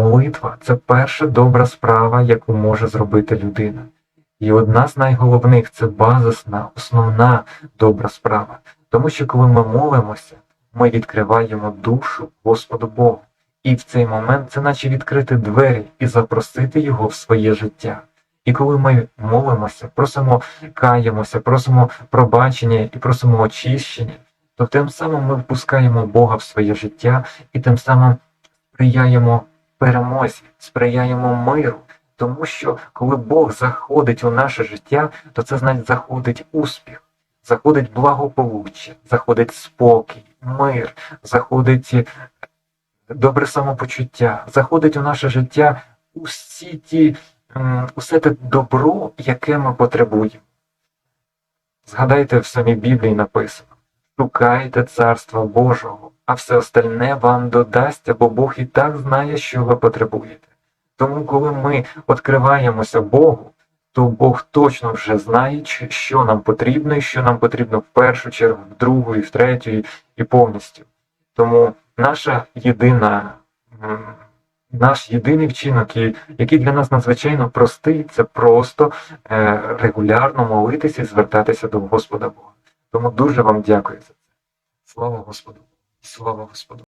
молитва це перша добра справа, яку може зробити людина. І одна з найголовних це базисна, основна добра справа. Тому що коли ми молимося, ми відкриваємо душу Господу Богу. І в цей момент це наче відкрити двері і запросити Його в своє життя. І коли ми молимося, просимо каємося, просимо пробачення і просимо очищення, то тим самим ми впускаємо Бога в своє життя і тим самим сприяємо перемозі, сприяємо миру. Тому що коли Бог заходить у наше життя, то це значить заходить успіх, заходить благополуччя, заходить спокій, мир, заходить е, добре самопочуття, заходить у наше життя усі ті, усе те добро, яке ми потребуємо. Згадайте в самій Біблії написано: шукайте царства Божого, а все остальне вам додасться, бо Бог і так знає, що ви потребуєте. Тому, коли ми відкриваємося Богу, то Бог точно вже знає, що нам потрібно, і що нам потрібно в першу чергу, в другу, і в третю, і- повністю. Тому наша єдина, наш єдиний вчинок, який для нас надзвичайно простий, це просто е, регулярно молитися і звертатися до Господа Бога. Тому дуже вам дякую за це. Слава Господу! Слава Господу!